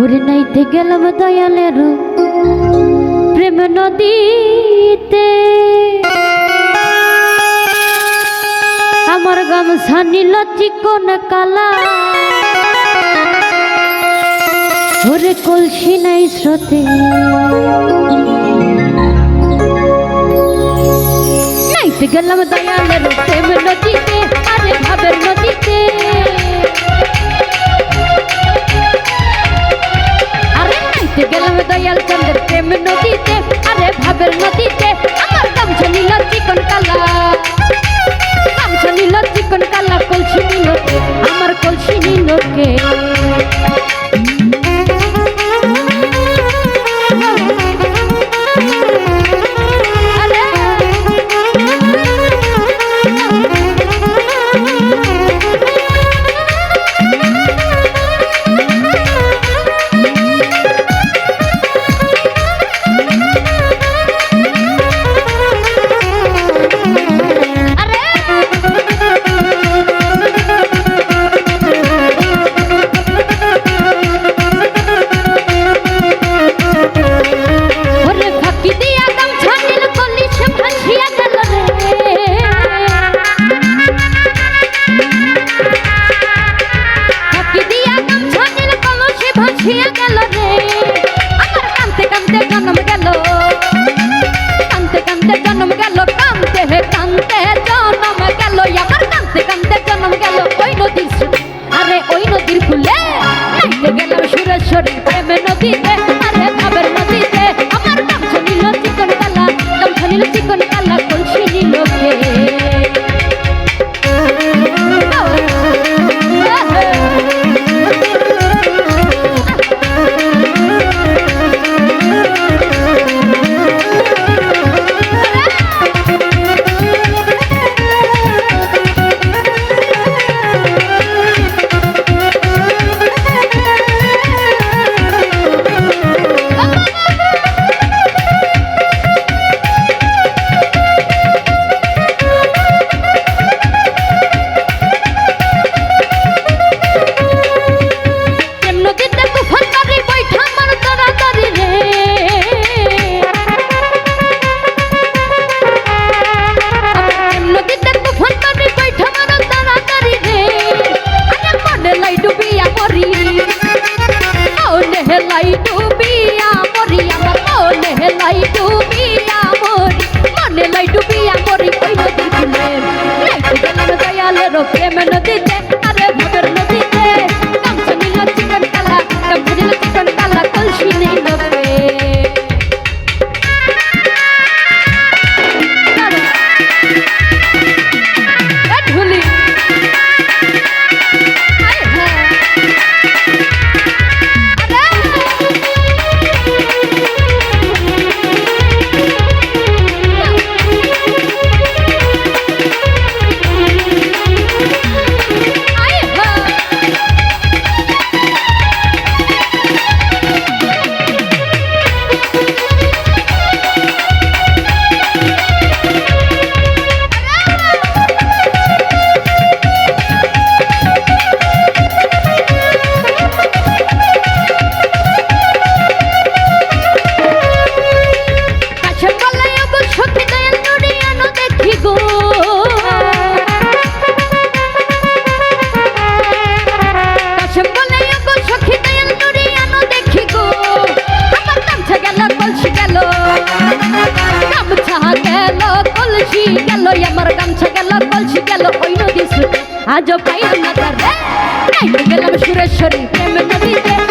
ওরে নাইতে গেলাম দয়ালের প্রেম নদীতে। আমার গামছা নীল, চিকন, কালা। ওরে কলসি নাই স্রোতে। নাইতে গেলাম দয়ালের প্রেম নদীতে। আরে ভাবের নদী কালা no te dejas. আজ পাইল না তার। গেলাম সুরেশ্বরী প্রেম নদীতে